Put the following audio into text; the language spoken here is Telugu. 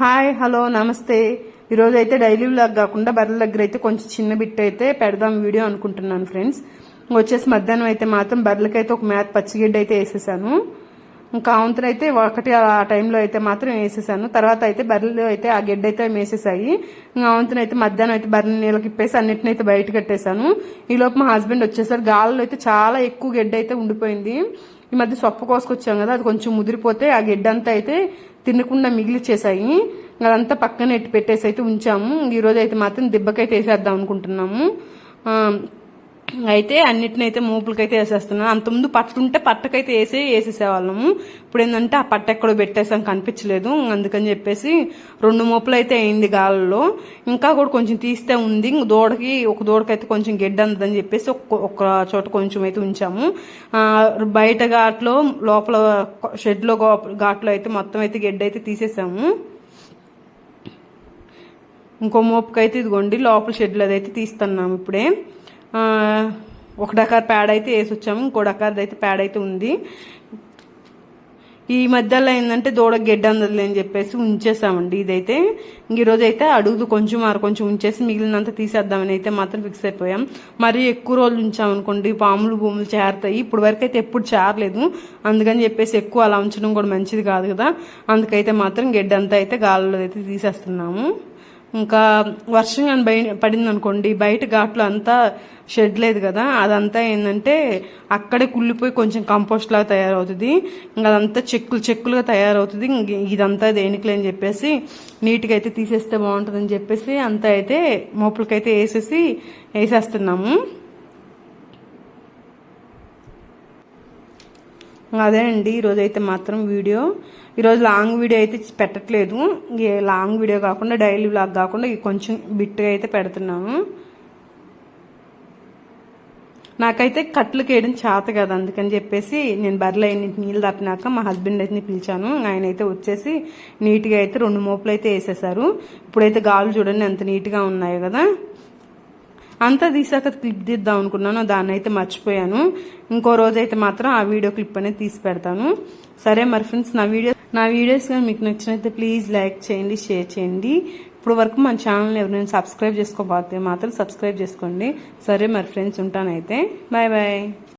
హాయ్ హలో నమస్తే. ఈరోజు అయితే డైలీ వ్లాగ్ కాకుండా బర్రెల దగ్గర అయితే కొంచెం చిన్న బిట్ అయితే పెడదాం వీడియో అనుకుంటున్నాను ఫ్రెండ్స్. వచ్చేసి మధ్యాహ్నం అయితే మాత్రం బర్రెలకైతే ఒక మ్యాత్ పచ్చిగడ్డ అయితే వేసేసాను. ఇంకా అయితే ఒకటి ఆ టైంలో అయితే మాత్రం వేసేసాను. తర్వాత అయితే బర్రెలు అయితే ఆ గెడ్డ అయితే వేసేసాయి ఇంకా అయితే మధ్యాహ్నం అయితే బర్రెలు నీళ్ళకి ఇప్పేసి అన్నిటిని అయితే బయట కట్టేశాను. ఈ లోపు మా హస్బెండ్ వచ్చేసరికి గాల్లో అయితే చాలా ఎక్కువ గెడ్డ అయితే ఉండిపోయింది. ఈ మధ్య సొప్ప కోసుకొచ్చాం కదా అది కొంచెం ముదిరిపోతే ఆ గెడ్డంతా అంతా అయితే తినకుండా మిగిలిచ్చేసాయి అదంతా పక్కన ఎట్టి పెట్టేసి అయితే ఉంచాము. ఈ అయితే మాత్రం దిబ్బకైతే వేసేద్దాం అనుకుంటున్నాము. అయితే అన్నిటిని అయితే మూపులకైతే వేసేస్తున్నాను. అంతకుముందు పట్టుంటే పట్టకైతే వేసి వేసేసేవాళ్ళము. ఇప్పుడు ఏంటంటే ఆ పట్ట ఎక్కడో పెట్టేసాం కనిపించలేదు. అందుకని చెప్పేసి రెండు మూపులు అయితే అయింది గాలిలో. ఇంకా కూడా కొంచెం తీస్తే ఉంది. దూడకి ఒక దూడకైతే కొంచెం గిడ్డ అందదని చెప్పేసి ఒక్క ఒక చోట కొంచెం అయితే ఉంచాము. బయట ఘాట్లో లోపల షెడ్లో ఘాట్లో అయితే మొత్తం అయితే గెడ్డ అయితే తీసేసాము. ఇంకో మోపుకైతే ఇదిగోండి లోపల షెడ్లో అయితే తీస్తున్నాము ఇప్పుడే. ఒక డకార్ ప్యాడ్ అయితే వేసి వచ్చాము ఇంకో డకార్ అయితే ప్యాడ్ అయితే ఉంది. ఈ మధ్యలో ఏంటంటే దూడ గెడ్డ అందదులే అని చెప్పేసి ఉంచేసామండి ఇదైతే. ఈరోజు అయితే అడుగుదు కొంచెం మరి కొంచెం ఉంచేసి మిగిలినంత తీసేద్దామని అయితే మాత్రం ఫిక్స్ అయిపోయాం. మరి ఎక్కువ రోజులు ఉంచామనుకోండి పాములు భూములు చేరుతాయి. ఇప్పుడు వరకు అయితే ఎప్పుడు చేరలేదు. అందుకని చెప్పేసి ఎక్కువ అలా ఉంచడం కూడా మంచిది కాదు కదా. అందుకైతే మాత్రం గెడ్డ అంతా అయితే గాల్లో అయితే తీసేస్తున్నాము. ఇంకా వర్షం కానీ బయ పడింది అనుకోండి బయట ఘాట్లో అంతా షెడ్ లేదు కదా అదంతా ఏంటంటే అక్కడే కుళ్ళిపోయి కొంచెం కంపోస్ట్ లాగా తయారవుతుంది. ఇంకా అదంతా చెక్కులు చెక్కులుగా తయారవుతుంది. ఇంక ఇదంతా దేనికిలే అని చెప్పేసి నీట్గా అయితే తీసేస్తే బాగుంటుందని చెప్పేసి అంతా అయితే మోపులకైతే వేసేసి వేసేస్తున్నాము. అదే అండి ఈరోజు అయితే మాత్రం వీడియో. ఈరోజు లాంగ్ వీడియో అయితే పెట్టట్లేదు. లాంగ్ వీడియో కాకుండా డైలీ వ్లాగ్ కాకుండా కొంచెం బిట్గా అయితే పెడుతున్నాను నాకైతే కట్లు వేయడం చేత కదా అందుకని చెప్పేసి నేను బర్రెలు అయిన నీళ్ళు తప్పినాక మా హస్బెండ్ అయితే పిలిచాను. ఆయన అయితే వచ్చేసి నీట్గా అయితే రెండు మోపులు అయితే వేసేసారు. ఇప్పుడైతే గాలు చూడండి ఎంత నీట్గా ఉన్నాయో కదా. అంతా తీసాక క్లిప్ తీద్దాం అనుకున్నాను దాన్ని అయితే మర్చిపోయాను. ఇంకో రోజు అయితే మాత్రం ఆ వీడియో క్లిప్ అనేది తీసి పెడతాను. సరే మరి ఫ్రెండ్స్ నా వీడియో నా వీడియోస్ కానీ మీకు నచ్చినైతే ప్లీజ్ లైక్ చేయండి షేర్ చేయండి. ఇప్పుడు వరకు మన ఛానల్ ఎవరైనా సబ్స్క్రైబ్ చేసుకోకపోతే మాత్రం సబ్స్క్రైబ్ చేసుకోండి. సరే మరి ఫ్రెండ్స్ ఉంటానైతే. Bye bye